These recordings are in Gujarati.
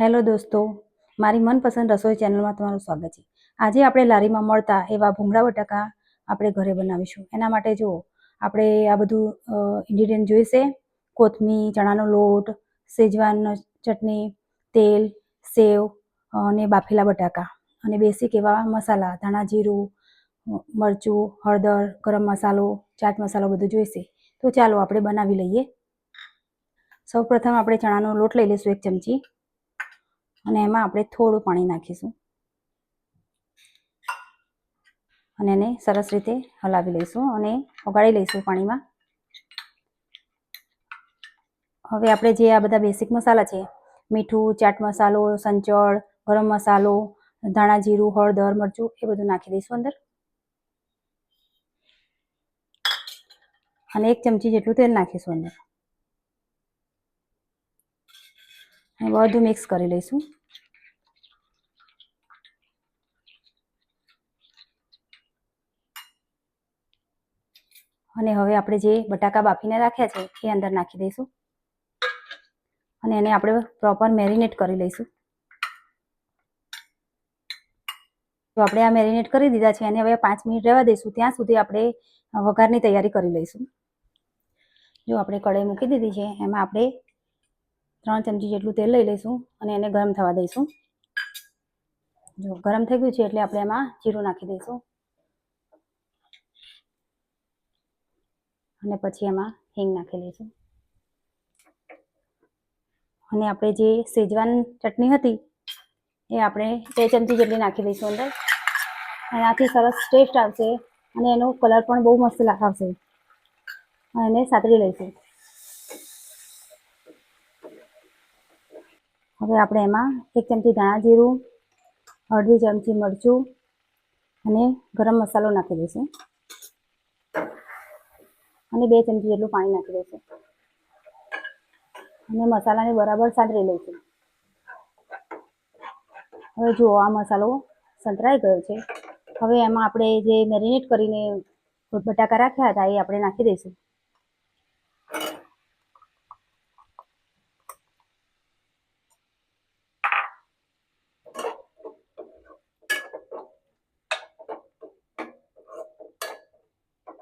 હેલો દોસ્તો, મારી મનપસંદ રસોઈ ચેનલમાં તમારું સ્વાગત છે. આજે આપણે લારીમાં મળતા એવા ભૂંગળા બટાકા આપણે ઘરે બનાવીશું. એના માટે જુઓ, આપણે આ બધું ઇન્ગ્રીડિયન્ટ જોઈશે. કોથમીર, ચણાનો લોટ સેજવાન ચટણી, તેલ, સેવ, અને બાફેલા બટાકા. અને બેસિક એવા મસાલા, ધાણા જીરું, મરચું, હળદર, ગરમ મસાલો, ચાટ મસાલો બધું જોઈશે. તો ચાલો આપણે બનાવી લઈએ. સૌ પ્રથમ આપણે ચણાનો લોટ લઈ લઈશું એક ચમચી. અને એમાં આપણે થોડું પાણી નાખીશું. અને એને સરસ રીતે હલાવી લઈશું અને ઓગાળી લઈશું પાણીમાં. હવે આપણે જે આ બધા બેસિક મસાલા છે, મીઠું, ચાટ મસાલો, સંચળ, ગરમ મસાલો, ધાણા જીરું, હળદર, મરચું, એ બધું નાખી દઈશું અંદર. અને એક ચમચી જેટલું તેલ નાખીશું અંદર અને બધું મિક્સ કરી લઈશું. અને હવે આપણે જે બટાકા બાફીને રાખ્યા છે, એ અંદર નાખી દઈશું. અને એને આપણે પ્રોપર મેરિનેટ કરી લઈશું. તો આપણે આ મેરિનેટ કરી દીધા છે અને હવે પાંચ મિનિટ રહેવા દઈશું. ત્યાં સુધી આપણે વઘારની તૈયારી કરી લઈશું. જો આપણે કઢાઈ મૂકી દીધી છે, એમાં આપણે ત્રણ ચમચી જેટલું તેલ લઈ લઈશું અને એને ગરમ થવા દઈશું. જો ગરમ થઈ ગયું છે એટલે આપણે એમાં જીરું નાખી દઈશું. અને પછી એમાં હિંગ નાખી લઈશું. અને આપણે જે સેજવાન ચટણી હતી, એ આપણે બે ચમચી જેટલી નાખી દઈશું અંદર. એનાથી સરસ ટેસ્ટ આવશે અને એનો કલર પણ બહુ મસ્ત આવશે. અને સાતરી લઈશું. હવે આપણે એમાં એક ચમચી ધાણા જીરું, અડધી ચમચી મરચું અને ગરમ મસાલો નાખી દઈશું. અને બે ચમચી જેટલું પાણી નાખી દઈશું. અને મસાલાને બરાબર સાંતળી લઈશું. હવે જુઓ આ મસાલો સંતરાઈ ગયો છે, હવે એમાં આપણે જે મેરિનેટ કરીને બટાકા રાખ્યા હતા એ આપણે નાખી દઈશું.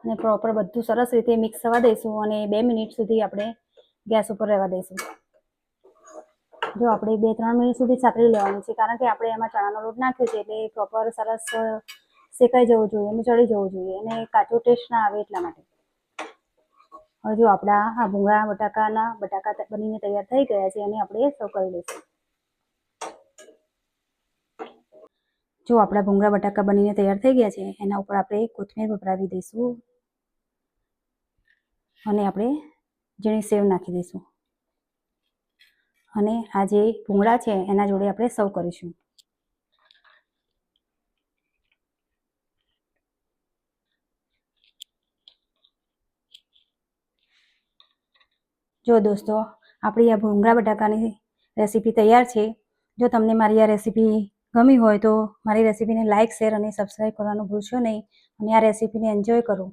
અને પ્રોપર બધું સરસ રીતે મિક્સ થવા દઈશું અને બે મિનિટ સુધી આપણે ગેસ ઉપર રહેવા દઈશું. જો આપણે બે ત્રણ મિનિટ સુધી સાતરી લેવાનું છે, કારણ કે આપણે એમાં ચણાનો લોટ નાખ્યો છે, એટલે પ્રોપર સરસ શેકાઈ જવું જોઈએ અને ચડી જવું જોઈએ અને કાચો ટેસ્ટ ના આવે એટલા માટે. હવે જો આપણા આ ભૂંગળા, બટાકાના બટાકા બનીને તૈયાર થઈ ગયા છે અને આપણે સર્વ કરી લઈશું. જો આપણા ભૂંગળા, બટાકા બનીને તૈયાર થઈ ગયા છે, એના ઉપર આપણે કોથમીર વપરાવી દઈશું. અને આપણે ઝીણી સેવ નાખી દઈશું. અને આ જે ભૂંગળા છે, એના જોડે આપણે સર્વ કરીશું. જો દોસ્તો, આપણી આ ભૂંગળા બટાકાની રેસીપી તૈયાર છે, જો તમને મારી આ રેસીપી ગમી હોય તો મારી રેસીપીને લાઇક શેર અને સબસ્ક્રાઈબ કરવાનું ભૂલશો નહીં. અને આ રેસીપીને એન્જોય કરો.